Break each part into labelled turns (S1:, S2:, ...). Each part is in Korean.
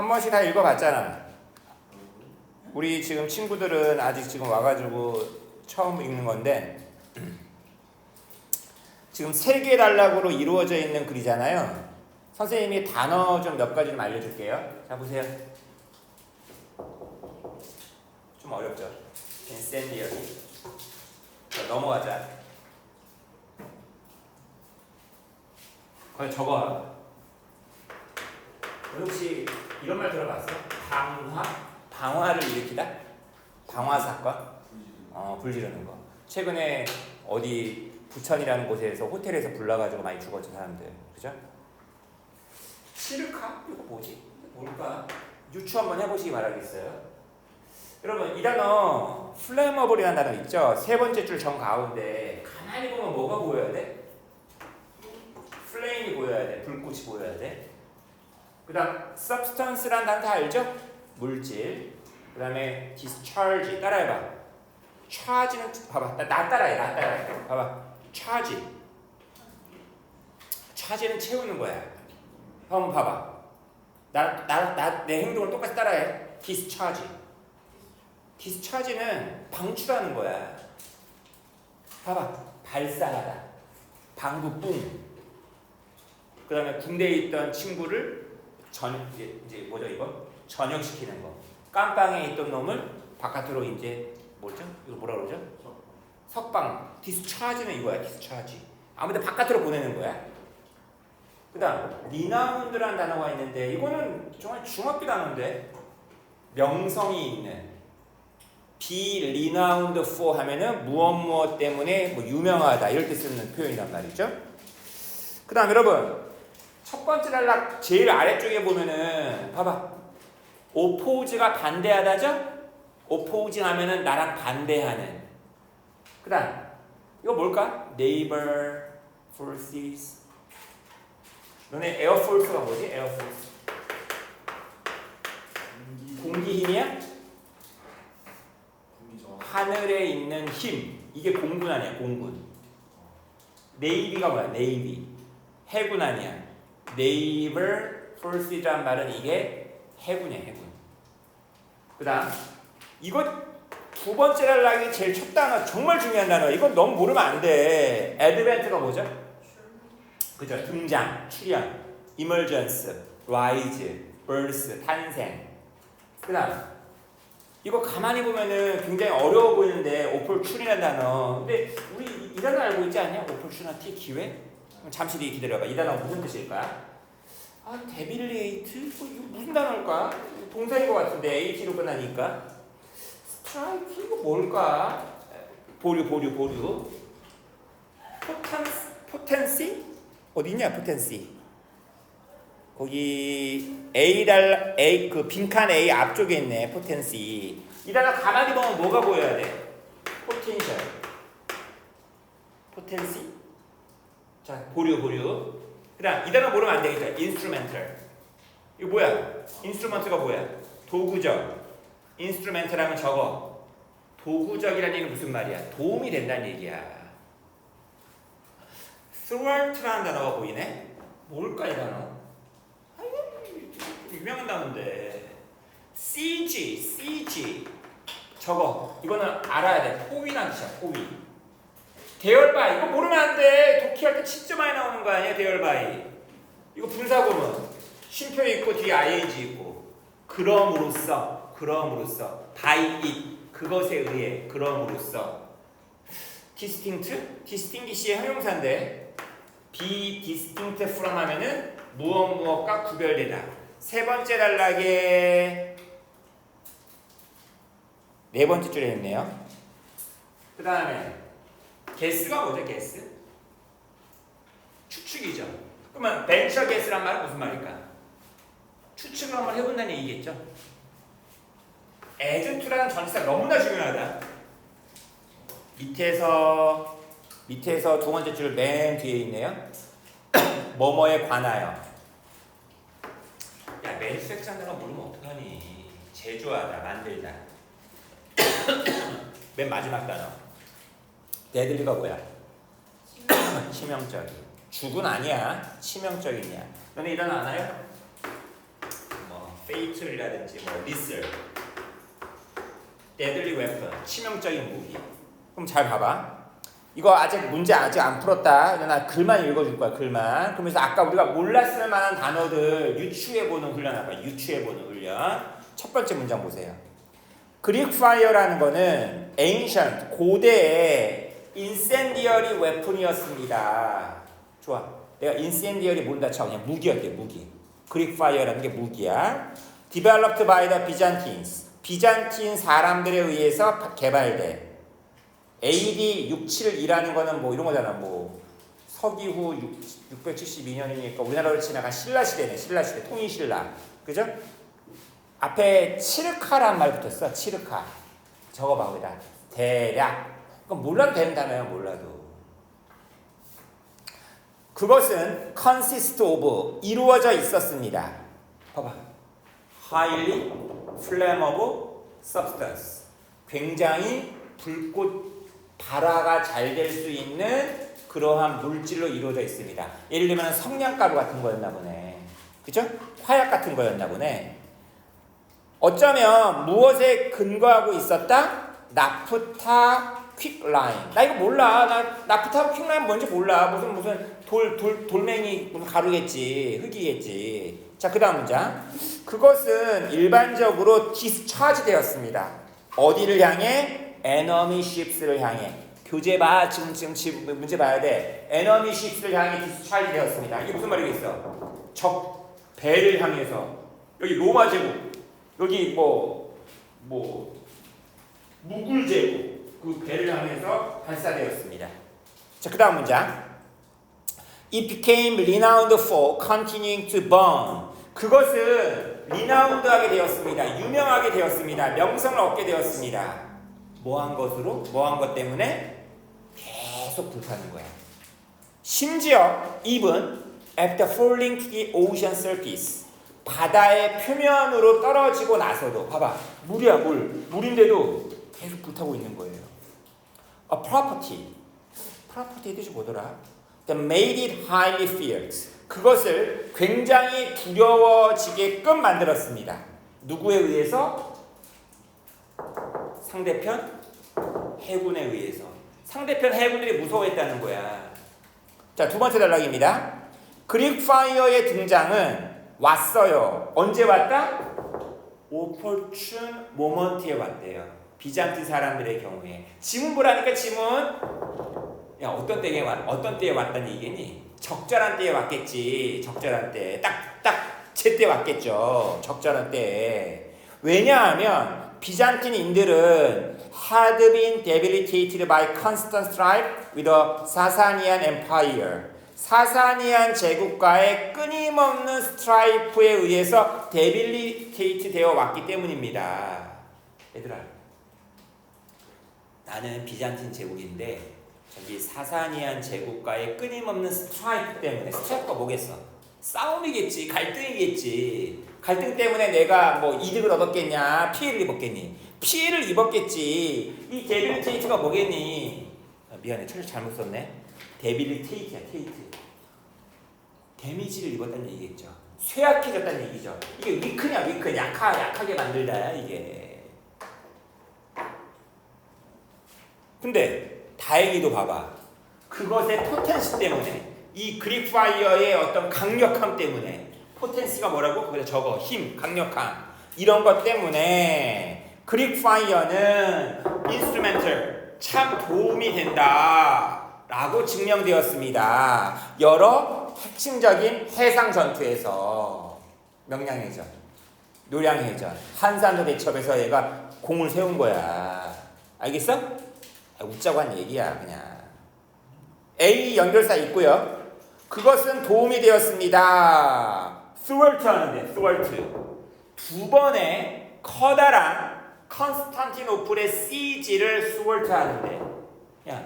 S1: 한 번씩 다 읽어봤잖아. 우리 지금 친구들은 아직 지금 와가지고 처음 읽는 건데 지금 세 개 단락으로 이루어져 있는 글이잖아요. 선생님이 단어 좀 몇 가지 좀 알려줄게요. 자 보세요. 좀 어렵죠? incendiary. 자, 넘어가자. 거기 적어. 너 혹시 이런 말 들어봤어? 방화? 방화를 일으키다? 방화 사건? 어, 불 지르는 거. 최근에 어디 부천이라는 곳에서 호텔에서 불나가지고 많이 죽었죠 사람들. 그죠? 시르카? 이거 뭐지? 뭘까? 유추 한번 해보시기 바라겠어요. 여러분 이 단어 플레머블이라는 단어 있죠? 세 번째 줄 정 가운데 가만히 보면 뭐가 보여야 돼? 플레임이 보여야 돼. 불꽃이 보여야 돼. 그 다음 substance란 단어 다 알죠? 물질. 그 다음에 discharge 따라해봐. charge는 봐봐. 나, 나 따라해. 나 따라해. 봐봐. charge. charge는 채우는 거야. 한번 봐봐. 나, 나, 나, 내 행동을 똑같이 따라해. discharge. discharge는 방출하는 거야. 봐봐. 발사하다. 방구 뿡. 그 다음에 군대에 있던 친구를 전, 이제, 이제 뭐죠 이거? 전역시키는 거. 깜빵에 있던 놈을 바깥으로 이제 뭐죠? 이거 뭐라 그러죠? 석방. 디스차지는 이거야. 디스차지. 아무튼 바깥으로 보내는 거야. 그다음 리나운드라는 단어가 있는데 이거는 정말 중학교 단어인데 명성이 있는 renowned for 하면은 무엇 무엇 때문에 뭐 유명하다 이럴 때 쓰는 표현이란 말이죠. 그다음 여러분 첫 번째 단락 제일 아래쪽에 보면은 봐봐. 오포즈가 반대하다죠? 오포징 하면은 나랑 반대하는. 그다음 이거 뭘까? neighbor forces 너네 에어포스가 뭐지? 에어포스. 공기 힘이야? 하늘에 있는 힘. 이게 공군 아니야? 공군. 네이비가 뭐야? 네이비. 해군 아니야 네이버 포스란 말은 이게 해군이야 해군 그 다음 이거 두 번째 단락이 제일 첫 단어 정말 중요한 단어 이건 너무 모르면 안돼 애드벤트가 뭐죠? 그죠 등장 출현 emergence rise birth 탄생 그 다음 이거 가만히 보면은 굉장히 어려워 보이는데 opportunity라는 단어 근데 우리 이- 이 단어 알고 있지 않냐? opportunity 기회? 잠시 뒤에 기다려봐 이 단어 무슨 뜻일까? 아 데빌리에이트? 뭐 이거 무슨 단어일까? 동사인 것 같은데 AT로 끝나니까 스트라이크 이거 뭘까? 보류 보류 보류 포텐스 포텐시? 어디 있냐 포텐시 거기 A 달 A 그 빈칸 A 앞쪽에 있네 포텐시 이 단어 가만히 보면 뭐가 보여야 돼? 포텐셜 포텐시 자 보류 보류. 그 다음 이 단어 모르면 안 되겠죠 인스트루멘털 이거 뭐야? 인스트루먼트가 뭐야? 도구적. 인스트루멘털 하면 저거 도구적이라는 얘기는 무슨 말이야? 도움이 된다는 얘기야. thwart라는 단어가 보이네? 뭘까 이 단어? 유명한 단어인데. CG CG. 저거 이거는 알아야 돼. 포위란 뜻이야 포위 대열바위 이거 모르면 안돼. 독해할 때 진짜 많이 나오는 거 아니야 대열바위 이거 분사구문. 쉼표 있고 뒤에 ing 있고. 그럼으로써 그럼으로써. by it 그것에 의해 그럼으로써. distinct distinguish의 형용사인데. be distinct from 하면은 무엇 무엇과 구별되다. 세 번째 단락에 네 번째 줄에 있네요. 그 다음에 게스가 뭐죠 게스? 추측이죠. 그러면 벤처 게스란 말은 무슨 말일까? 추측을 한번 해본다는 얘기겠죠? 에즈투라는 전치사 너무나 중요하다. 밑에서 밑에서 두 번째 줄 맨 뒤에 있네요. 뭐뭐에 관하여. 야 매니팩처링가 모르면 어떡하니? 제조하다 만들다. 맨 마지막 단어 데들리가 뭐야 치명적인 죽은 아니야 치명적이냐 너네 이 단어 아나요? 뭐 페이틀이라든지 뭐 리슬, 데들리 웨폰, 치명적인 무기. 그럼 잘 봐봐. 이거 아직 문제 아직 안 풀었다. 나 글만 읽어줄 거야 글만. 그러면서 아까 우리가 몰랐을 만한 단어들 유추해보는 훈련 할까? 유추해보는 훈련. 첫 번째 문장 보세요. 그릭 파이어라는 거는 ancient 고대의 incendiary weapon이었습니다. 좋아. 내가 incendiary 뭔다 쳐 그냥 무기였대 무기. 그릭 파이어라는 게 무기야. developed by the Byzantines. 비잔틴 사람들에 의해서 파- 개발돼. AD 672라는 거는 뭐 이런 거잖아. 뭐 서기후 672년이니까 우리나라로 치면 신라 시대네. 신라 시대 통일 신라. 그죠? 앞에 치르카란 말 붙었어. 치르카. 적어봐 거기다. 대략. 그럼 몰라도 단어야 몰라도. 그것은 consist of 이루어져 있었습니다. 봐봐. highly flammable substance. 굉장히 불꽃 발화가 잘 될 수 있는 그러한 물질로 이루어져 있습니다. 예를 들면 성냥가루 같은 거였나 보네. 그죠? 화약 같은 거였나 보네. 어쩌면 무엇에 근거하고 있었다? 나프타 퀵라인. 나 이거 몰라. 나 나프타 퀵라인 뭔지 몰라. 무슨 무슨 돌 돌 돌멩이 무슨 가루겠지. 흙이겠지. 자, 그 다음 문장. 그것은 일반적으로 디스차지 되었습니다. 어디를 향해? 에너미 ships를 향해. 교재 봐. 지금 지금 지금 문제 봐야 돼. 에너미 ships를 향해 디스차지 되었습니다. 이게 무슨 말이겠어? 적 배를 향해서 여기 로마 제국 여기 뭐, 뭐, 무굴 제국, 그 배를 향해서 발사되었습니다. 자, 그 다음 문장. It became renowned for continuing to burn. 그것은 리나운드하게 되었습니다. 유명하게 되었습니다. 명성을 얻게 되었습니다. 뭐한 것으로? 뭐한 것 때문에? 계속 불타는 거야. 심지어 even after falling to the ocean surface. 바다의 표면으로 떨어지고 나서도 봐봐 물이야 물 물인데도 계속 불타고 있는 거예요. A property property의 뜻이 뭐더라? That made it highly feared. 그것을 굉장히 두려워지게끔 만들었습니다. 누구에 의해서? 상대편 해군에 의해서. 상대편 해군들이 무서워했다는 거야. 자, 두 번째 단락입니다. 그릭 파이어의 등장은 왔어요. 언제 왔다? 오퍼춘 모먼트에 왔대요. 비잔틴 사람들의 경우에 지문 보라니까 지문. 야 어떤 때에 왔 어떤 때에 왔다는 얘기니? 적절한 때에 왔겠지. 적절한 때. 딱딱 제때 왔겠죠. 적절한 때에. 왜냐하면 비잔틴인들은 had been debilitated by constant strife with the Sasanian Empire. 사사니안 제국과의 끊임없는 스트라이프에 의해서 데빌리테이트 되어 왔기 때문입니다. 얘들아, 나는 비잔틴 제국인데 저기 사사니안 제국과의 끊임없는 스트라이프 때문에 스트라이프가 뭐겠어? 싸움이겠지, 갈등이겠지. 갈등 때문에 내가 뭐 이득을 얻었겠냐, 피해를 입었겠니? 피해를 입었겠지. 이 데빌리테이트가 뭐겠니? 아, 미안해, 철 잘못 썼네. 데빌리테이트야, 테이트. 데미지를 입었다는 얘기겠죠. 쇠약해졌다는 얘기죠. 이게 위크냐, 위크, 약하, 약하게 만들다야 이게. 근데 다행히도 봐봐. 그것의 포텐시 때문에 이 그리파이어의 어떤 강력함 때문에 포텐시가 뭐라고? 거기다 적어 힘, 강력함 이런 것 때문에 그릭파이어는 인스트루멘털 참 도움이 된다 라고 증명되었습니다. 여러 핵심적인 해상 전투에서 명량해전, 노량해전, 한산도 대첩에서 얘가 공을 세운 거야. 알겠어? 아, 웃자고 한 얘기야 그냥. A 연결사 있고요. 그것은 도움이 되었습니다. 스월트 하는데 스월트 두 번의 커다란 컨스탄티노플의 시지를 스월트 하는데 야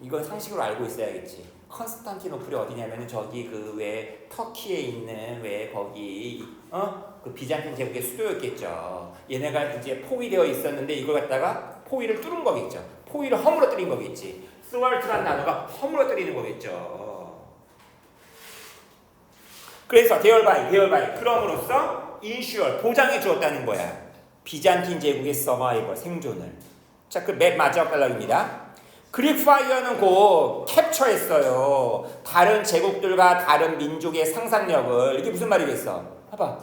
S1: 이건 상식으로 알고 있어야겠지. 컨스탄티노플이 어디냐면은 저기 그 왜 터키에 있는 왜 거기 어그 비잔틴 제국의 수도였겠죠. 얘네가 이제 포위되어 있었는데 이걸 갖다가 포위를 뚫은 거겠죠. 포위를 허물어뜨린 거겠지. 스월트란 단어가 허물어뜨리는 거겠죠. 그래서 대열바이, 대열바이. 그럼으로써 인슈얼 보장해 주었다는 거야. 비잔틴 제국의 서바이벌 생존을. 자, 그 맨 마지막 단락입니다. 그릭 파이어는 곧 캡처했어요. 다른 제국들과 다른 민족의 상상력을 이게 무슨 말이겠어? 봐봐.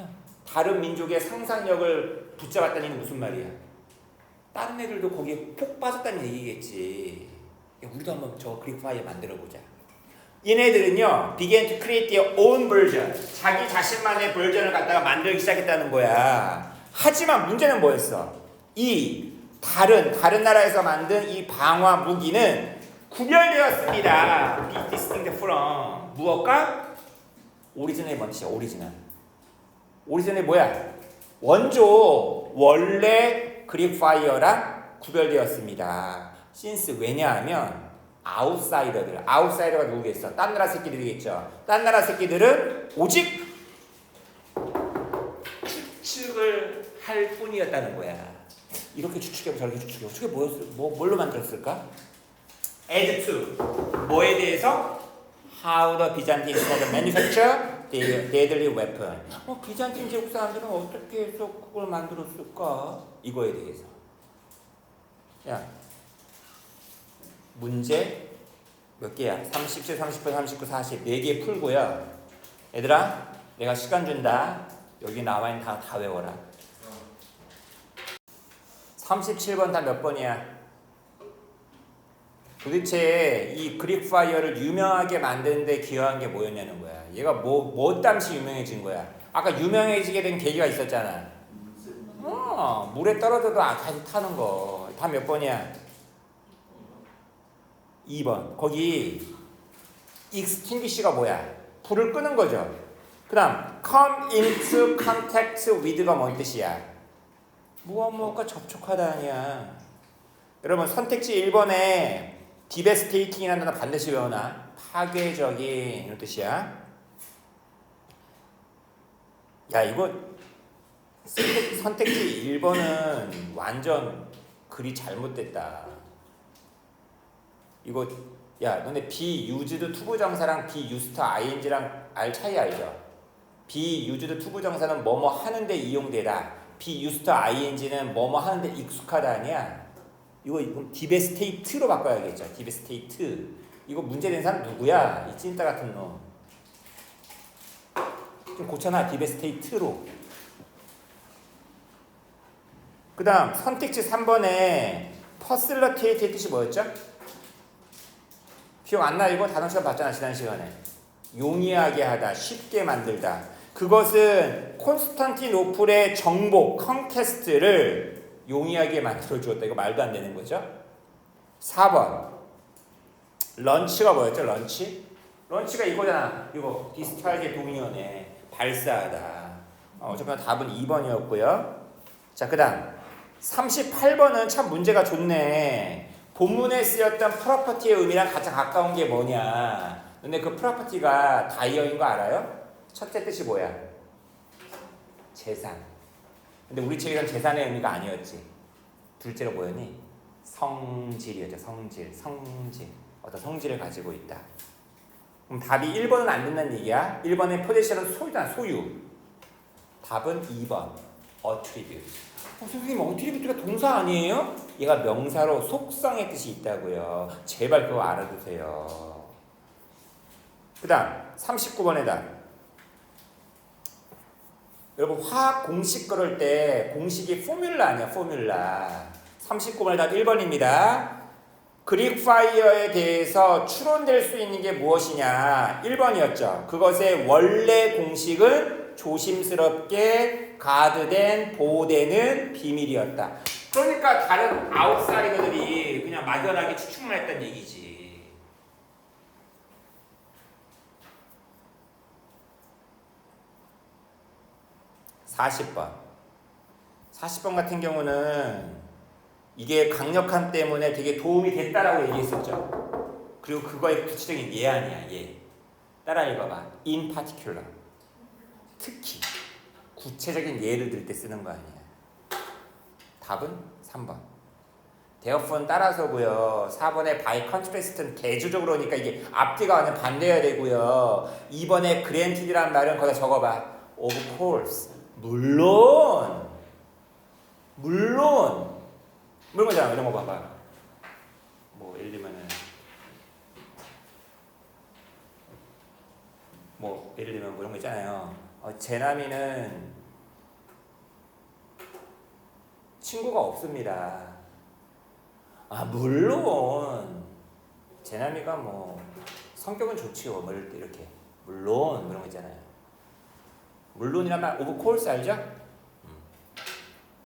S1: 야, 다른 민족의 상상력을 붙잡았다는 게 무슨 말이야? 다른 애들도 거기에 폭 빠졌다는 얘기겠지. 야, 우리도 한번 저 그릭 파이어 만들어 보자. 얘네들은요, began to create their own version. 자기 자신만의 버전을 갖다가 만들기 시작했다는 거야. 하지만 문제는 뭐였어? 이 다른 다른 나라에서 만든 이 방화 무기는 구별되었습니다. Be distinct from 무엇과 오리지널이 뭔지 오리지널. 오리지널이 뭐야? 원조 원래 그릭 파이어랑 구별되었습니다. 신스 왜냐하면 아웃사이더들 아웃사이더가 누구겠어? 딴 나라 새끼들이겠죠. 딴 나라 새끼들은 오직 추측을 할 뿐이었다는 거야. 이렇게 추측하고 저렇게 추측하고 저게 뭐였을 뭐 뭘로 만들었을까? add to 뭐에 대해서 how the Byzantines had manufactured their deadly weapon. 어, 비잔틴 제국 사람들은 어떻게 해서 그걸 만들었을까? 이거에 대해서. 야, 문제 몇 개야? 37, 38, 39, 40. 4개 풀고요. 얘들아, 내가 시간 준다. 여기 나와 있는 다, 다 외워라. 37번 다 몇 번이야? 도대체 이 그릭 파이어를 유명하게 만드는데 기여한 게 뭐였냐는 거야. 얘가 뭐, 뭐 땀시 유명해진 거야. 아까 유명해지게 된 계기가 있었잖아. 어, 물에 떨어져도 아, 다시 타는 거. 다 몇 번이야? 2번. 거기 extinguish가 뭐야? 불을 끄는 거죠. 그 다음 come into contact with가 뭔 뜻이야? 무엇 무엇과 접촉하다 아니야. 여러분 선택지 1번에 디베스테이팅이라는 단어 반드시 외워놔. 파괴적인 이런 뜻이야. 야 이거 선택, 선택 지 1번은 완전 글이 잘못됐다. 이거 야 너네 used 투부정사랑 used ing랑 알 차이 알죠? used 투부정사는 뭐뭐 하는데 이용되다. used ing는 뭐뭐 하는데 익숙하다 아니야? 이거 이건 디베스테이트로 바꿔야겠죠. 디베스테이트. 이거 문제된 사람 누구야? 이 찐따 같은 놈. 좀 고쳐놔. 디베스테이트로. 그 다음 선택지 3번에 퍼슬러테이트의 뜻이 뭐였죠? 기억 안 나? 이거 단어 시간 봤잖아 지난 시간에. 용이하게 하다 쉽게 만들다. 그것은 콘스탄티노플의 정복 컨테스트를 용이하게 만들어 주었다. 이거 말도 안 되는 거죠? 4번. 런치가 뭐였죠? 런치? 런치가 이거잖아. 이거 디스트라이드 도미니언에 발사하다. 어, 어차피 답은 2번이었고요. 자그 다음 38번은 참 문제가 좋네 본문에 쓰였던 프로퍼티의 의미랑 가장 가까운 게 뭐냐? 근데 그 프로퍼티가 다이어인 거 알아요? 첫째 뜻이 뭐야? 재산. 근데 우리 책에선 재산의 의미가 아니었지. 둘째로 뭐였니? 성질이었죠. 성질. 성질. 어떤 성질을 가지고 있다. 그럼 답이 1번은 안 된다는 얘기야. 1번의 포지션은 소유다. 소유. 답은 2번. attribute. 어, 선생님 어트리뷰트가 동사 아니에요? 얘가 명사로 속성의 뜻이 있다고요. 제발 그거 알아두세요. 그 다음 39번에다 여러분 화학 공식 걸을 때 공식이 포뮬라 아니야 포뮬라 39번에 답 1번입니다. 그릭 파이어에 대해서 추론될 수 있는 게 무엇이냐 1번이었죠. 그것의 원래 공식은 조심스럽게 가드된 보호되는 비밀이었다. 그러니까 다른 아웃사이더들이 그냥 막연하게 추측만 했단 얘기지. 40번. 40번 같은 경우는 이게 강력함 때문에 되게 도움이 됐다라고 얘기했었죠. 그리고 그거의 구체적인 예안이야, 예. 따라 읽어봐. in particular. 특히. 구체적인 예를 들 때 쓰는 거 아니야. 답은 3번. 대어폰 따라서고요. 4번에 바이 컨트레스트는 대조적으로 니까 이게 앞뒤가 완전 반대여야 되고요. 2번에 그랜티드란 말은 거기다 적어봐. of course. 물론 물론 거잖아 이런 거 봐봐 뭐 예를 들면은 뭐 예를 들면 뭐 이런 거 있잖아요 어, 제남이는 친구가 없습니다. 아 물론 제남이가 뭐 성격은 좋지요 뭐 이럴 때 이렇게. 물론 뭐 이런 거 있잖아요. 물론이란 말 오브 코urse 알죠?